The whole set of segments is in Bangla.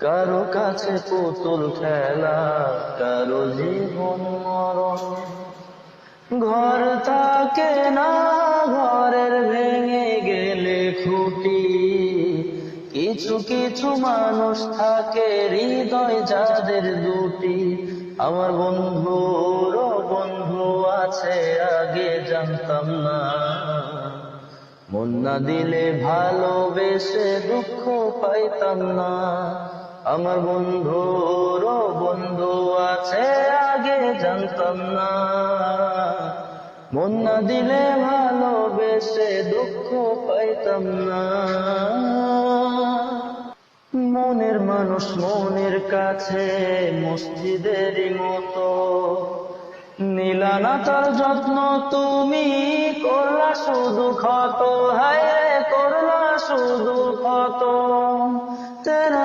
কারও কাছে পুতুল খেলা, কারও জীবন মরণ। ঘর থাকে না, ঘরের ভেঙে গেলে খুঁটি। কিছু কিছু মানুষ থাকে হৃদয় যাদের দুটি। আমার বন্ধুর বন্ধু আছে, আগে জানতাম না। মন না দিলে ভালোবেসে দুঃখ পাইতাম না। আমার বন্ধুর বন্ধু আছে, আগে জানতাম না। মন না দিলে ভালোবেসে দুঃখ পাইতাম না। মনের মানুষ মনের কাছে মসজিদেরই মতো। নীলানা তার যত্ন তুমি করলা শুধু ক্ষত, হায় করলা শুধু ক্ষত। তেরা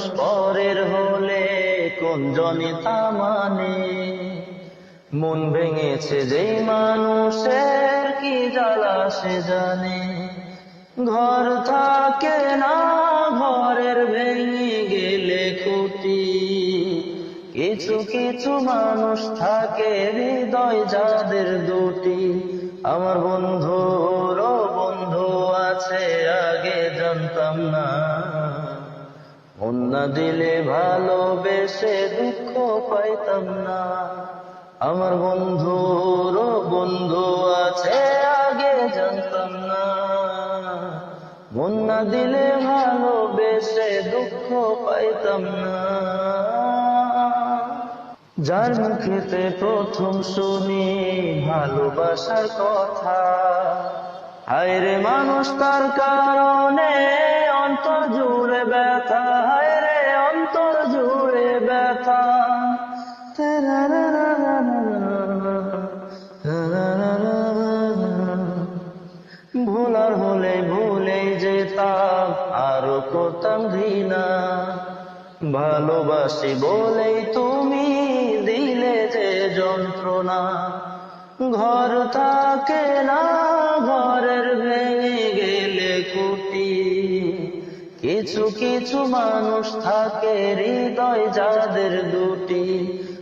মানুষ পরের হলে কোন জনে তা মানে? মন ভেঙেছে যেই মানুষের কি জ্বালা সে জানে? ঘর থাকে না, ঘরের ভেঙে গেলে খুঁটি। কিছু কিছু মানুষ থাকে হৃদয় যাদের দুটি। আমার বন্ধুর বন্ধু আছে, আগে জানতাম না। না দিলে ভালোবেসে দুঃখ পাইতাম না। আমার বন্ধুর বন্ধু আছে, আগে জানতাম না। না দিলে ভালোবেসে দুঃখ পাইতাম না। যার মুখেতে প্রথম শুনি ভালোবাসার কথা হায় রে মানুষ তার কারণে ভোলার হলে ভুলে যেতাম, আরও করতাম ঘৃণা। ভালোবাসি বলেই তুমি দিলে যে যন্ত্রণা। ঘর থাকে না, ঘরের ভেঙে গেলে কুটি। কিছু কিছু মানুষ থাকে হৃদয় যাদের দুটি।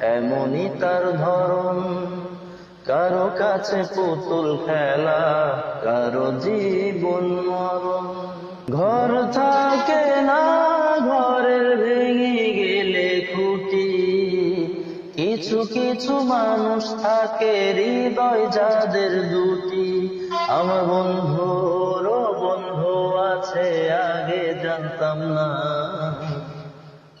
এমনই তার ধরন। কারও কাছে পুতুল খেলা, কারও জীবন মরণ। ঘর থাকে না, ঘরের ভেঙে গেলে খুঁটি। কিছু কিছু মানুষ থাকে হৃদয় যাদের দুটি। আমার বন্ধুর বন্ধু আছে, আগে জানতাম না।